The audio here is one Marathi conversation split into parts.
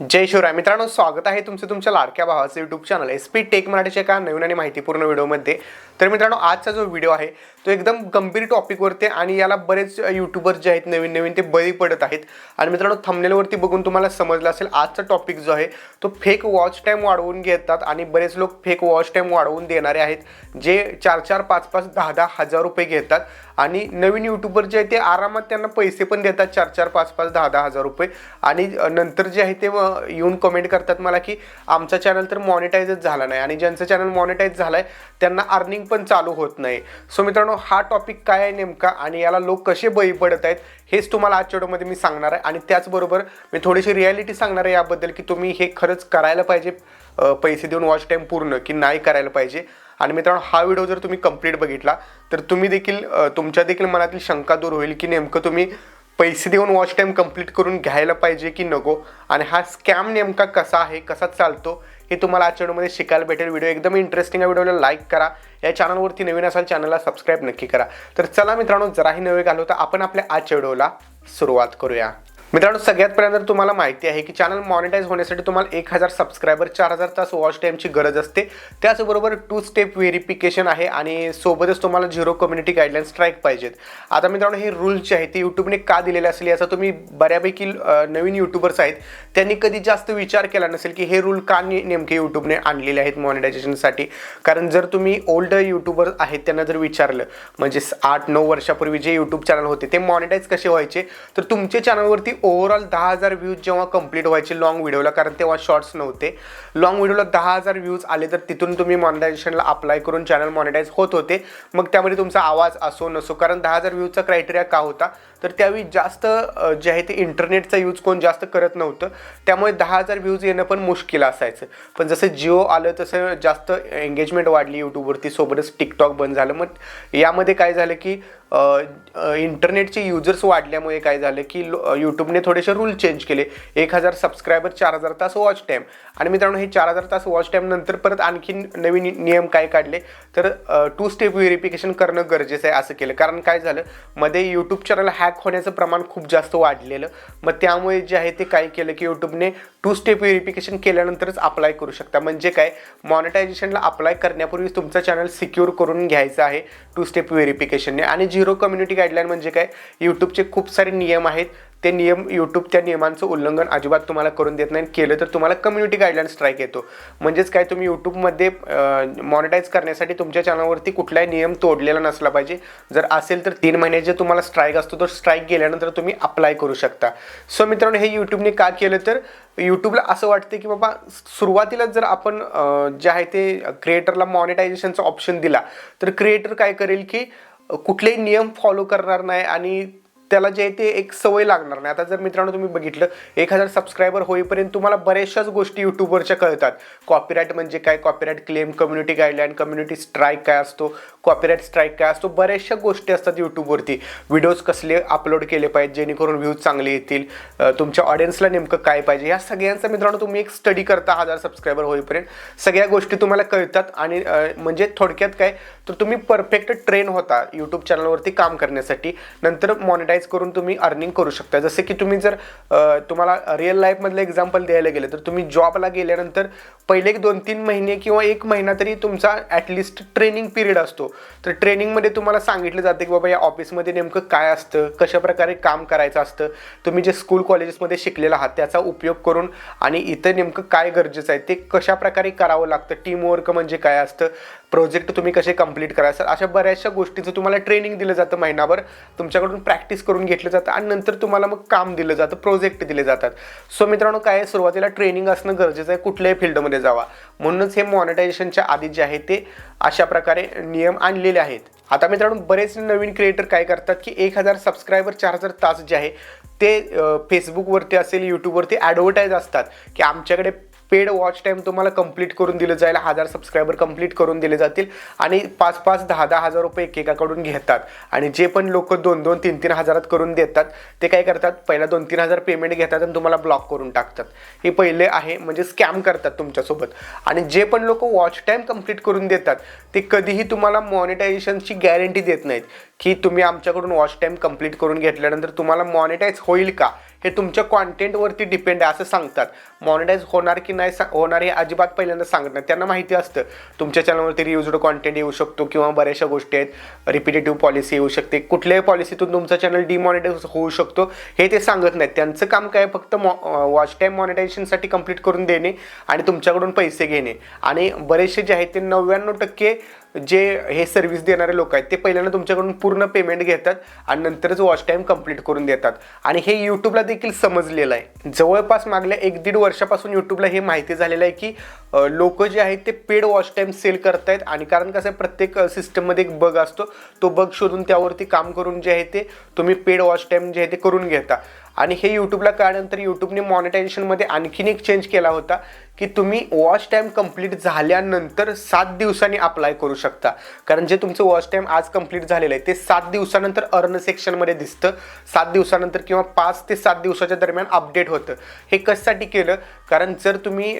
जय शिवराय. मित्रांनो स्वागत आहे तुमचं तुमच्या लाडक्या भावाचं YouTube channel S P Tech मराठीच्या एका नवीन आणि माहितीपूर्ण व्हिडिओमध्ये. तर मित्रांनो आजचा जो व्हिडिओ आहे तो एकदम गंभीर टॉपिकवरती आणि याला बरेच यूट्यूबर जे आहेत नवीन नवीन ते बळी पडत आहेत. आणि मित्रांनो थंबनेलवरती बघून तुम्हाला समजलं असेल आजचा टॉपिक जो आहे तो फेक वॉच टाईम वाढवून घेतात आणि बरेच लोक फेक वॉच टाईम वाढवून देणारे आहेत जे चार चार पाच पाच दहा दहा हजार रुपये घेतात. आणि नवीन यूट्यूबर जे आहे ते आरामात त्यांना पैसे पण देतात चार चार पाच पाच दहा दहा हजार रुपये. आणि नंतर जे आहे ते येऊन कमेंट करतात मला की आमचा चॅनल तर मॉनिटाईजच झाला नाही. आणि ज्यांचं चॅनल मॉनिटाईज झालं आहे त्यांना अर्निंग पण चालू होत नाही. सो मित्रांनो हा टॉपिक काय आहे नेमका आणि याला लोक कसे बळी पडत आहेत हेच तुम्हाला आजच्या व्हिडिओमध्ये मी सांगणार आहे. आणि त्याचबरोबर मी थोडीशी रियालिटी सांगणार आहे याबद्दल की तुम्ही हे खरंच करायला पाहिजे पैसे देऊन वॉच टाईम पूर्ण की नाही करायला पाहिजे. आणि मित्रांनो हा व्हिडिओ जर तुम्ही कंप्लीट बघितला तर तुम्ही देखील तुमच्या देखील मनातील शंका दूर होईल की नेमकं तुम्ही पैसे देऊन वॉच टाईम कंप्लीट करून घ्यायला पाहिजे की नको? आणि हा स्कॅम नेमका कसा आहे? कसा चालतो? हे तुम्हाला आजच्या व्हिडिओमध्ये शिकायला भेटेल. व्हिडिओ एकदम इंटरेस्टिंग आहे. व्हिडिओला लाईक करा. या चॅनलवरती नवीन असाल चॅनलला सबस्क्राईब नक्की करा. तर चला मित्रांनो जराही नवे घालवता आपण आपल्या आजच्या व्हिडिओला सुरुवात करूया. मित्रांनो सगळ्यात पहिल्यांदा तुम्हाला माहिती आहे की चॅनल मॉनिटाईज होण्यासाठी तुम्हाला एक हजार सबस्क्रायबर चार हजार तास वॉच टाईमची गरज असते. त्याचबरोबर टू स्टेप व्हेरिफिकेशन आहे आणि सोबतच तुम्हाला झिरो कम्युनिटी गाईडलाईन्स स्ट्राईक पाहिजेत. आता मित्रांनो हे रूल्स जे आहेत ते यूट्यूबने का दिलेले असेल याचा तुम्ही बऱ्यापैकी नवीन यूट्यूबर्स आहेत त्यांनी कधी जास्त विचार केला नसेल की हे रूल का नेमके यूट्यूबने आणलेले आहेत मॉनिटायझेशनसाठी कारण जर तुम्ही ओल्ड यूट्यूबर्स आहेत त्यांना जर विचारलं म्हणजे आठ नऊ वर्षापूर्वी जे यूट्यूब चॅनल होते ते मॉनिटाईज कसे व्हायचे? तर तुमच्या चॅनलवरती ओव्हरऑल दहा हजार व्ह्यूज जेव्हा कंप्लीट व्हायचे लॉंग व्हिडिओला कारण तेव्हा शॉर्ट्स नव्हते. लॉंग व्हिडिओला दहा हजार व्ह्यूज आले तर तिथून तुम्ही मॉनिटायझेशनला अप्लाय करून चॅनल मॉनिटाईज होत होते. मग त्यामध्ये तुमचा आवाज असो नसो कारण दहा हजार व्ह्यूजचा क्रायटेरिया का होता? तर त्यावेळी जास्त जे आहे ते इंटरनेटचा यूज कोण जास्त करत नव्हतं. त्यामुळे दहा हजार व्ह्यूज येणं पण मुश्किल असायचं. पण जसं जिओ आलं तसं जास्त एंगेजमेंट वाढली यूट्यूबवरती सोबतच टिकटॉक बंद झालं. मग यामध्ये काय झालं की इंटरनेटचे युजर्स वाढल्यामुळे काय झालं की यूट्यूबने थोडेसे रूल चेंज केले. एक हजार सबस्क्रायबर चार हजार तास वॉच टाईम आणि मित्रांनो हे चार हजार तास वॉच टाईम नंतर परत आणखीन नवीन नियम काय काढले? तर टू स्टेप व्हेरिफिकेशन करणं गरजेचं आहे असं केलं. कारण काय झालं? मध्ये यूट्यूब चॅनल हॅक होण्याचं प्रमाण खूप जास्त वाढलेलं. मग त्यामुळे जे आहे ते काय केलं की यूट्यूबने टू स्टेप व्हेरिफिकेशन केल्यानंतरच अप्लाय करू शकता. म्हणजे काय? मॉनिटायझेशनला अप्लाय करण्यापूर्वी तुमचा चॅनल सिक्युअर करून घ्यायचं आहे टू स्टेप व्हेरिफिकेशनने आणि झिरो कम्युनिटी गाईडलाईन म्हणजे काय? यूट्यूबचे खूप सारे नियम आहेत. ते नियम यूट्यूब त्या नियमांचं उल्लंघन अजिबात तुम्हाला करून देत नाही. केलं तर तुम्हाला कम्युनिटी गाईडलाईन स्ट्राईक येतो. म्हणजेच काय? तुम्ही यूट्यूबमध्ये मॉनिटाईज करण्यासाठी तुमच्या चॅनलवरती कुठलाही नियम तोडलेला नसला पाहिजे. जर असेल तर तीन महिन्याचे तुम्हाला स्ट्राईक असतो तो स्ट्राईक गेल्यानंतर तुम्ही अप्लाय करू शकता. सो मित्रांनो हे यूट्यूबने का केलं तर यूट्यूबला असं वाटतं की बाबा सुरुवातीलाच जर आपण जे आहे ते क्रिएटरला मॉनिटायझेशनचा ऑप्शन दिला तर क्रिएटर काय करेल की कुठलेही नियम फॉलो करणार नाही आणि त्याला जे आहे ते एक सवय लागणार नाही. आता जर मित्रांनो तुम्ही बघितलं एक हजार सबस्क्रायबर होईपर्यंत तुम्हाला बऱ्याचशाच गोष्टी यूट्यूबवरच्या कळतात. कॉपीराईट म्हणजे काय? Copyright claim community guideline community strike काय असतो? कॉपीराईट स्ट्राईक काय असतो? बऱ्याचशा गोष्टी असतात यूट्यूबवरती व्हिडिओज कसले अपलोड केले पाहिजे जेणेकरून व्ह्यूज चांगले येतील. तुमच्या ऑडियन्सला नेमकं काय पाहिजे? या सगळ्यांचा मित्रांनो तुम्ही एक स्टडी करता हजार सबस्क्रायबर होईपर्यंत. सगळ्या गोष्टी तुम्हाला कळतात आणि म्हणजे थोडक्यात काय? तर तुम्ही परफेक्ट ट्रेन होता यूट्यूब चॅनलवरती काम करण्यासाठी. नंतर मॉनिटाईज करून तुम्ही अर्निंग करू शकता. जसे की तुम्ही जर तुम्हाला रिअल लाईफमधलं एक्झाम्पल द्यायला गेलं तर तुम्ही जॉबला गेल्यानंतर पहिले एक दोन तीन महिने किंवा एक महिना तरी तुमचा ॲटलिस्ट ट्रेनिंग पिरियड असतो. तर ट्रेनिंगमध्ये तुम्हाला सांगितलं जातं की बाबा या ऑफिसमध्ये नेमकं काय असतं कशा प्रकारे काम करायचं असतं. तुम्ही जे स्कूल कॉलेजेसमध्ये शिकलेला आहात त्याचा उपयोग करून आणि इथं नेमकं काय गरजेचं आहे ते कशाप्रकारे करावं लागतं टीमवर्क म्हणजे काय असतं. प्रोजेक्ट तुम्ही कसे कंप्लीट करायचं अशा बऱ्याचशा गोष्टीचं तुम्हाला ट्रेनिंग दिलं जातं महिनाभर. तुमच्याकडून प्रॅक्टिस करून घेतलं जातं आणि नंतर तुम्हाला मग काम दिलं जातं प्रोजेक्ट दिले जातात. सो मित्रांनो काय आहे, सुरुवातीला ट्रेनिंग असणं गरजेचं आहे कुठल्याही फील्डमध्ये जावा. म्हणूनच हे मॉनिटायझेशनच्या आधी जे आहे ते अशा प्रकारे नियम आणलेले आहेत. आता मित्रांनो बरेच नवीन क्रिएटर काय करतात की एक हजार सबस्क्रायबर चार हजार तास जे आहे ते फेसबुकवरती असेल यूट्यूबवरती ॲडव्हर्टाईज असतात की आमच्याकडे पेड वॉच टाईम तुम्हाला कंप्लीट करून दिलं जाईल. हजार सबस्क्रायबर कंप्लीट करून दिले जातील. आणि पाच पाच दहा दहा हजार रुपये एकेकाकडून घेतात. आणि जे पण लोक दोन दोन तीन तीन हजारात करून देतात ते काय करतात? पहिला दोन तीन हजार पेमेंट घेतात आणि तुम्हाला ब्लॉक करून टाकतात. हे पहिले आहे म्हणजे स्कॅम करतात तुमच्यासोबत. आणि जे पण लोक वॉच टाईम कंप्लीट करून देतात ते कधीही तुम्हाला मॉनिटायझेशनची गॅरंटी देत नाहीत. की तुम्ही आमच्याकडून वॉच टाईम कंप्लीट करून घेतल्यानंतर तुम्हाला मॉनिटाईज होईल का? हे तुमच्या कॉन्टेंटवरती डिपेंड आहे असं सांगतात. मॉनिटाईज होणार की नाही सा- होणार हे अजिबात पहिल्यांदा सांगत नाही. त्यांना माहिती असतं. तुमच्या चॅनलवरती रियुजड कॉन्टेंट येऊ शकतो किंवा बऱ्याचशा गोष्टी आहेत. रिपिटेटिव्ह पॉलिसी येऊ शकते. कुठल्याही पॉलिसीतून तुमचा चॅनल डिमॉनिटाईज होऊ शकतो हे ते सांगत नाहीत. त्यांचं काम काय फक्त मॉ वॉच टाईम मॉनिटायझेशनसाठी कंप्लीट करून देणे आणि तुमच्याकडून पैसे घेणे. आणि बरेचसे जे आहेत ते नव्याण्णव टक्के जे हे सर्व्हिस देणारे लोक आहेत ते पहिल्यांदा तुमच्याकडून पूर्ण पेमेंट घेतात आणि नंतरच वॉच टाईम कंप्लीट करून देतात. आणि हे यूट्यूबला देखील समजलेलं आहे. जवळपास मागल्या एक दीड वर्षापासून यूट्यूबला हे माहिती झालेलं आहे की लोक जे आहेत ते पेड वॉच टाईम सेल करतायत. आणि कारण कसं आहे प्रत्येक सिस्टममध्ये एक बग असतो. तो बग शोधून त्यावरती काम करून जे आहे ते तुम्ही पेड वॉच टाईम जे आहे ते करून घेता. आणि हे यूट्यूबला कळल्यानंतर यूट्यूबने मॉनिटायझेशनमध्ये आणखीन एक चेंज केला होता की तुम्ही वॉच टाईम कंप्लीट झाल्यानंतर सात दिवसांनी अप्लाय करू शकता. कारण जे तुमचं वॉच टाईम आज कंप्लीट झालेलं आहे ते सात दिवसानंतर अर्न सेक्शनमध्ये दिसतं. सात दिवसानंतर किंवा पाच ते सात दिवसाच्या दरम्यान अपडेट होतं. हे कशासाठी केलं? कारण जर तुम्ही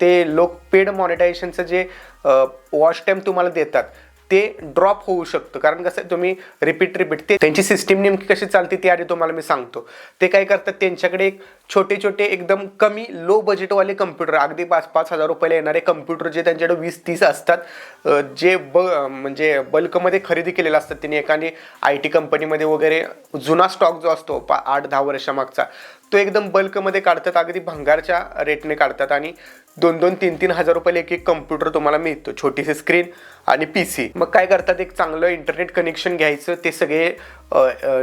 ते लोक पेड मॉनिटायझेशनचं जे वॉच टाईम तुम्हाला देतात ते ड्रॉप होऊ शकतं. कारण कसं आहे, तुम्ही रिपीट रिपीट ते त्यांची सिस्टीम नेमकी कशी चालते ते आधी तुम्हाला मी सांगतो. ते काय करतात त्यांच्याकडे एक छोटे छोटे एकदम कमी लो बजेटवाले कम्प्युटर अगदी पाच पाच हजार रुपयाला येणारे कम्प्युटर जे त्यांच्याकडे वीस तीस असतात जे ब म्हणजे बल्कमध्ये खरेदी केलेलं असतात. त्यांनी एखादी आय टी कंपनीमध्ये वगैरे जुना स्टॉक जो असतो पा आठ दहा वर्षामागचा तो एकदम बल्कमध्ये काढतात अगदी भंगारच्या रेटने काढतात. आणि दोन दोन तीन तीन हजार रुपयाला एक एक कम्प्युटर तुम्हाला मिळतो. छोटीशी स्क्रीन आणि पी सी मग काय करतात एक चांगलं इंटरनेट कनेक्शन घ्यायचं. ते सगळे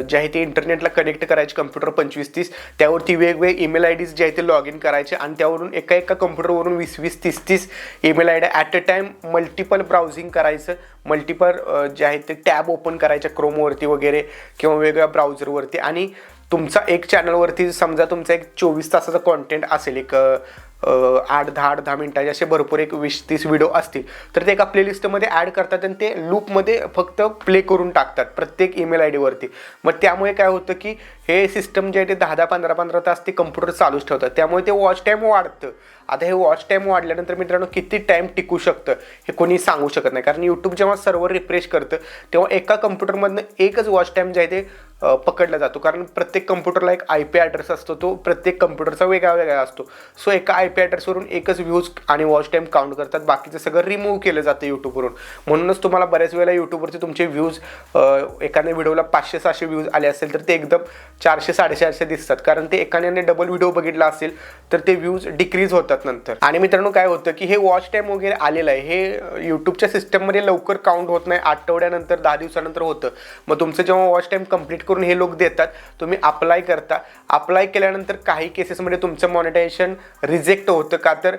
जे आहे ते इंटरनेटला कनेक्ट करायचे कम्प्युटर पंचवीस तीस. त्यावरती वेगवेगळे ईमेल आय डीज जे आहे ते लॉग इन करायचे आणि त्यावरून एका एका कम्प्युटरवरून वीस वीस तीस तीस email I D at a time multiple browsing करायचं. मल्टिपल जे आहे ते टॅब ओपन करायचे क्रोमवरती वगैरे किंवा वेगवेगळ्या ब्राउझरवरती आणि तुमचा एक चॅनलवरती समजा तुमचा एक चोवीस तासाचा कॉन्टेंट असेल एक आठ दहा आठ दहा मिनटाचे असे भरपूर एक वीस तीस व्हिडिओ असतील. तर ते एका प्लेलिस्टमध्ये ॲड करतात आणि ते लूपमध्ये फक्त प्ले करून टाकतात प्रत्येक ईमेल आय डीवरती मग त्यामुळे काय होतं की हे सिस्टम जे आहे ते दहा दहा पंधरा पंधरा तास ते कम्प्युटर चालूच ठेवतात. त्यामुळे ते वॉच टाईम वाढतं. आता हे वॉच टाईम वाढल्यानंतर मित्रांनो किती टाईम टिकू शकतं हे कोणी सांगू शकत नाही. कारण यूट्यूब जेव्हा सर्व्हर रिफ्रेश करतं तेव्हा एका कम्प्युटरमधनं एकच वॉच टाईम जे आहे ते पकडला जातो. कारण प्रत्येक कम्प्युटरला एक आय पी ॲड्रेस असतो. तो प्रत्येक कम्प्युटरचा वेगळा वेगळा असतो. सो एका आय पी ॲड्रेसवरून एकच व्ह्यूज आणि वॉच टाईम काउंट करतात. बाकीचं सगळं रिमूव्ह केलं जातं यूट्यूबवरून म्हणूनच तुम्हाला बऱ्याच वेळेला यूट्यूबवरती तुमचे व्ह्यूज एखाद्या व्हिडिओला पाचशे सहाशे व्ह्यूज आले असेल तर ते एकदम चारशे साडेचारशे दिसतात. कारण ते एखाद्याने डबल व्हिडिओ बघितला असेल तर ते व्ह्यूज डिक्रीज होतात नंतर. आणि मित्रांनो काय होतं की हे वॉच टाईम वगैरे आलेलं आहे. हे यूट्यूबच्या सिस्टममध्ये लवकर काउंट होत नाही. आठवड्यानंतर दहा दिवसानंतर होतं. मग तुमचं जेव्हा वॉच टाईम कंप्लीट करून हे लोक देतात तुम्ही अप्लाय करता. अप्लाय केल्यानंतर काही केसेसमध्ये तुमचं मॉनिटायझेशन रिजेक्ट होतं का? तर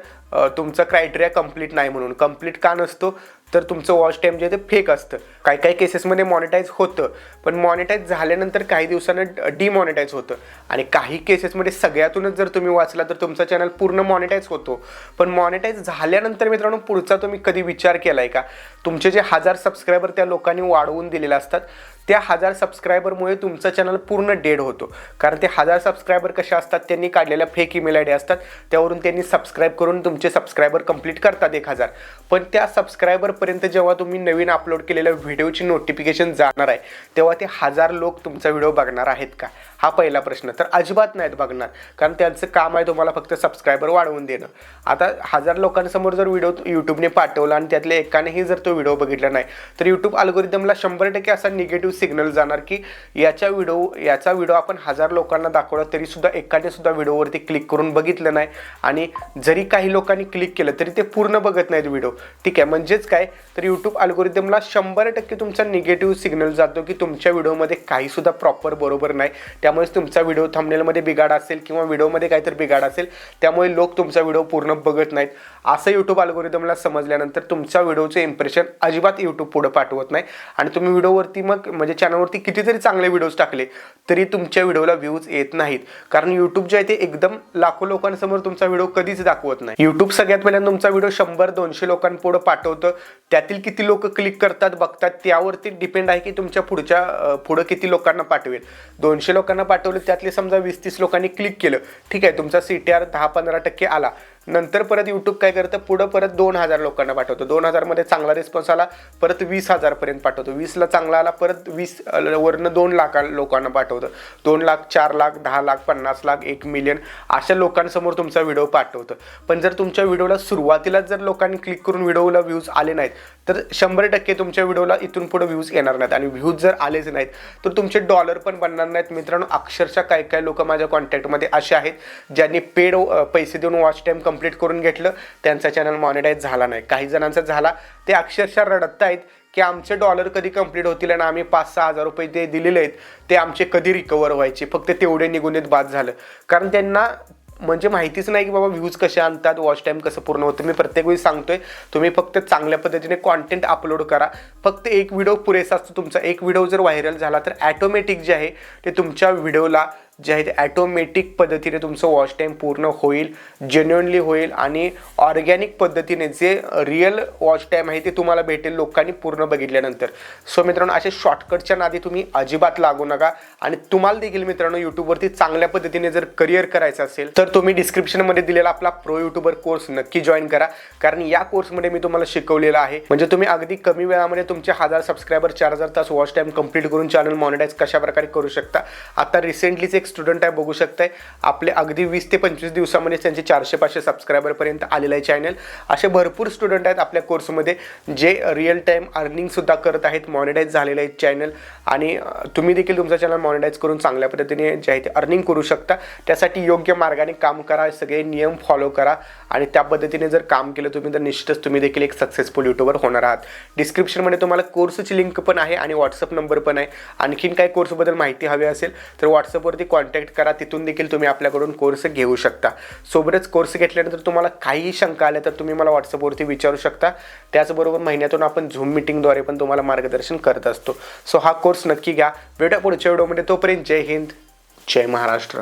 तुमचा क्रायटेरिया कंप्लीट नाही म्हणून. कंप्लीट का नसतो? तर तुमचं वॉच टाईम जे आहे ते फेक असतं. काही काही केसेसमध्ये मॉनिटाईज होतं पण मॉनिटाईज झाल्यानंतर काही दिवसानं डिमॉनिटाईज होतं. आणि काही केसेसमध्ये सगळ्यातूनच जर तुम्ही वाचला तर तुमचा चॅनल पूर्ण मॉनिटाईज होतो. पण मॉनिटाईज झाल्यानंतर मित्रांनो पुढचा तुम्ही कधी विचार केला आहे का? तुमचे जे हजार सबस्क्रायबर त्या लोकांनी वाढवून दिलेले असतात त्या हजार सबस्क्रायबरमुळे तुमचा चॅनल पूर्ण डेड होतो. कारण ते हजार सबस्क्रायबर कसे असतात त्यांनी काढलेल्या फेक ईमेल आय डी असतात त्यावरून त्यांनी सबस्क्राईब करून तुमचे सबस्क्रायबर कंप्लीट करतात एक हजार. पण त्या सबस्क्रायबरपर्यंत जेव्हा तुम्ही नवीन अपलोड केलेल्या व्हिडिओची नोटिफिकेशन जाणार आहे तेव्हा ते हजार लोक तुमचा व्हिडिओ बघणार आहेत का? हा पहिला प्रश्न. तर अजिबात नाहीत बघणार. कारण त्यांचं काम आहे तुम्हाला फक्त सबस्क्रायबर वाढवून देणं. आता हजार लोकांसमोर जर व्हिडिओ यूट्यूबने पाठवला आणि त्यातल्या एकानेही जर तो व्हिडिओ बघितला नाही तर यूट्यूब अल्गोरिदमला शंभर टक्के असा निगेटिव्ह सिग्नल जाणार की याच्या व्हिडिओ याचा व्हिडिओ आपण हजार लोकांना दाखवला तरी सुद्धा एकाने सुद्धा व्हिडिओवरती क्लिक करून बघितलं नाही. आणि जरी काही लोकांनी क्लिक केलं तरी ते पूर्ण बघत नाहीत व्हिडिओ ठीक आहे म्हणजेच काय? तर यूट्यूब अल्गोरिदमला शंभर टक्के तुमचा निगेटिव्ह सिग्नल जातो की तुमच्या व्हिडिओमध्ये काही सुद्धा प्रॉपर बरोबर नाही. त्यामुळेच तुमचा व्हिडिओ थंबनेलमध्ये बिघाड असेल किंवा व्हिडिओमध्ये काहीतरी बिघाड असेल त्यामुळे लोक तुमचा व्हिडिओ पूर्ण बघत नाहीत. असं यूट्यूब अल्गोरिदमला समजल्यानंतर तुमच्या व्हिडिओचं इम्प्रेशन अजिबात यूट्यूब पुढे पाठवत नाही. आणि तुम्ही व्हिडिओवरती मग म्हणजे म्हणजे चॅनलवरती कितीतरी चांगले व्हिडिओज टाकले तरी तुमच्या व्हिडिओला व्ह्यूज येत नाहीत. कारण यूट्यूब जे आहे ते एकदम लाखो लोकांसमोर तुमचा व्हिडिओ कधीच दाखवत नाही. यूट्यूब सगळ्यात पहिल्यांदा तुमचा व्हिडिओ शंभर दोनशे लोकांपुढं पाठवतं. त्यातील किती लोक क्लिक करतात बघतात त्यावरती डिपेंड आहे की तुमच्या पुढच्या पुढं किती लोकांना पाठवेल. दोनशे लोकांना पाठवले त्यातले समजा वीस तीस लोकांनी क्लिक केलं. ठीक आहे तुमचा सी टी आर दहा पंधरा टक्के आला. नंतर परत यूट्यूब काय करतं? पुढं परत दोन हजार लोकांना पाठवतो. दोन हजारमध्ये चांगला रिस्पॉन्स आला परत वीस हजारपर्यंत पाठवतो. वीसला चांगला आला परत वीस वरनं दोन लाख लोकांना पाठवतं. दोन लाख चार लाख दहा लाख पन्नास लाख एक मिलियन अशा लोकांसमोर तुमचा व्हिडिओ पाठवतं. पण जर तुमच्या व्हिडिओला सुरुवातीलाच जर लोकांनी क्लिक करून व्हिडिओला व्ह्यूज आले नाहीत तर शंभर टक्के तुमच्या व्हिडिओला इथून पुढे व्ह्यूज येणार नाहीत. आणि व्ह्यूज जर आलेच नाहीत तर तुमचे डॉलर पण बनणार नाहीत. मित्रांनो अक्षरशः काही काही लोक माझ्या कॉन्टॅक्टमध्ये असे आहेत ज्यांनी पेड पैसे देऊन वॉच टाईम कंप्लीट करून घेतलं त्यांचा चॅनल मॉनिटाईज झाला नाही. काही जणांचा झाला. ते अक्षरशः रडत आहेत की आमचे डॉलर कधी कंप्लीट होतील आणि आम्ही पाच सहा हजार रुपये ते दिलेले आहेत ते आमचे कधी रिकवर व्हायचे? फक्त तेवढे निघून येत बाद झालं. कारण त्यांना म्हणजे माहितीच नाही की बाबा व्ह्यूज कसे आणतात वॉच टाईम कसं पूर्ण होतं. मी प्रत्येक वेळी सांगतोय तुम्ही फक्त चांगल्या पद्धतीने कॉन्टेंट अपलोड करा. फक्त एक व्हिडिओ पुरेसा असतो तुमचा. एक व्हिडिओ जर व्हायरल झाला तर ॲटोमॅटिक जे आहे ते तुमच्या व्हिडिओला जे आहे ते ॲटोमॅटिक पद्धतीने तुमचं वॉच टाईम पूर्ण होईल जेन्युअनली होईल आणि ऑर्गॅनिक पद्धतीने जे रिअल वॉच टाईम आहे ते तुम्हाला भेटेल लोकांनी पूर्ण बघितल्यानंतर. सो मित्रांनो असे शॉर्टकटच्या नादी तुम्ही अजिबात लागू नका आणि तुम्हाला देखील मित्रांनो यूट्यूबवरती चांगल्या पद्धतीने जर करिअर करायचं असेल तर तुम्ही डिस्क्रिप्शनमध्ये दिलेला आपला प्रो युट्यूबर कोर्स नक्की जॉईन करा. कारण या कोर्समध्ये मी तुम्हाला शिकवलेला आहे. म्हणजे तुम्ही अगदी कमी वेळामध्ये तुमचे हजार सबस्क्रायबर चार हजार तास वॉच टाईम कंप्लीट करून चॅनल मॉनिटाईज कशा प्रकारे करू शकता. आता रिसेंटलीच एक स्टुडंट आहे बघू शकताय. आपले अगदी वीस ते पंचवीस दिवसामध्ये त्यांचे चारशे पाचशे सबस्क्रायबरपर्यंत आलेलं आहे चॅनल असे भरपूर स्टुडंट आहेत आपल्या कोर्समध्ये जे रिअल टाईम अर्निंगसुद्धा करत आहेत मॉनिटाईज झालेले आहेत चॅनल आणि तुम्ही देखील तुमचं चॅनल मॉनिटाईज करून चांगल्या पद्धतीने जे आहे ते अर्निंग करू शकता. त्यासाठी योग्य मार्गाने काम करा सगळे नियम फॉलो करा. आणि त्या पद्धतीने जर काम केलं तुम्ही तर निश्चितच तुम्ही देखील एक सक्सेसफुल युट्यूबर होणार आहात. डिस्क्रिप्शनमध्ये तुम्हाला कोर्सची लिंक पण आहे आणि व्हॉट्सअप नंबर पण आहे. आणखीन काही कोर्सबद्दल माहिती हवी असेल तर व्हॉट्सअपवरती कॉल कॉन्टॅक्ट करा तिथून देखील तुम्ही आपल्याकडून कोर्स घेऊ शकता. सोबतच कोर्स घेतल्यानंतर तुम्हाला काहीही शंका आल्या तर तुम्ही मला व्हॉट्सअपवरती विचारू शकता. त्याचबरोबर महिन्यातून आपण झूम मिटिंगद्वारे पण तुम्हाला मार्गदर्शन करत असतो. सो हा कोर्स नक्की घ्या. भेटा पुढच्या व्हिडिओमध्ये तोपर्यंत जय हिंद जय महाराष्ट्र.